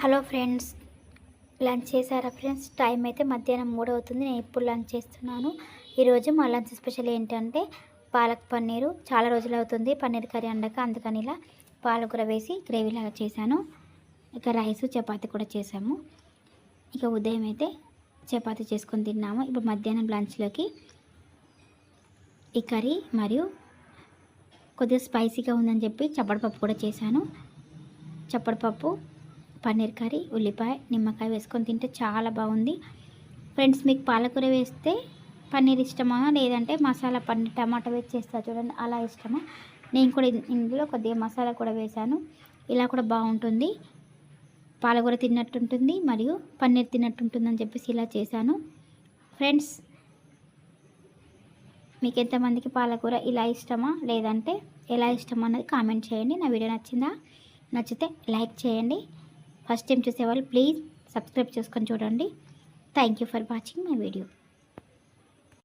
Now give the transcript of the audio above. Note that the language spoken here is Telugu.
హలో ఫ్రెండ్స్ లంచ్ చేశారా ఫ్రెండ్స్? టైం అయితే మధ్యాహ్నం మూడు అవుతుంది. నేను ఇప్పుడు లంచ్ చేస్తున్నాను. ఈరోజు మా లంచ్ స్పెషల్ ఏంటంటే పాలక్ పన్నీరు. చాలా రోజులు అవుతుంది పన్నీర్ కర్రీ అండక అందుకని ఇలా పాలకూర వేసి గ్రేవీ లాగా చేశాను. ఇక రైస్ చపాతి కూడా చేసాము ఇక ఉదయం అయితే చపాతి చేసుకొని తిన్నాము. ఇప్పుడు మధ్యాహ్నం లంచ్లోకి ఈ కర్రీ మరియు కొద్దిగా స్పైసీగా ఉందని చెప్పి చప్పడపప్పు కూడా చేశాను. చప్పడపప్పు పన్నీర్ కర్రీ ఉల్లిపాయ నిమ్మకాయ వేసుకొని తింటే చాలా బాగుంది. ఫ్రెండ్స్ మీకు పాలకూర వేస్తే పన్నీర్ ఇష్టమా? లేదంటే మసాలా పన్నీర్ టమాటా వేసి చేస్తా చూడండి అలా ఇష్టమా? నేను కూడా ఇందులో కొద్దిగా మసాలా కూడా వేశాను ఇలా కూడా బాగుంటుంది. పాలకూర తిన్నట్టుంటుంది మరియు పన్నీర్ తిన్నట్టుంటుందని చెప్పేసి ఇలా చేశాను. ఫ్రెండ్స్ మీకు ఎంతమందికి పాలకూర ఇలా ఇష్టమా? లేదంటే ఎలా ఇష్టమా అన్నది కామెంట్ చేయండి. నా వీడియో నచ్చిందా? నచ్చితే లైక్ చేయండి. ఫస్ట్ టైం చూసేవాళ్ళు ప్లీజ్ సబ్స్క్రైబ్ చేసుకొని చూడండి. Thank you for watching my video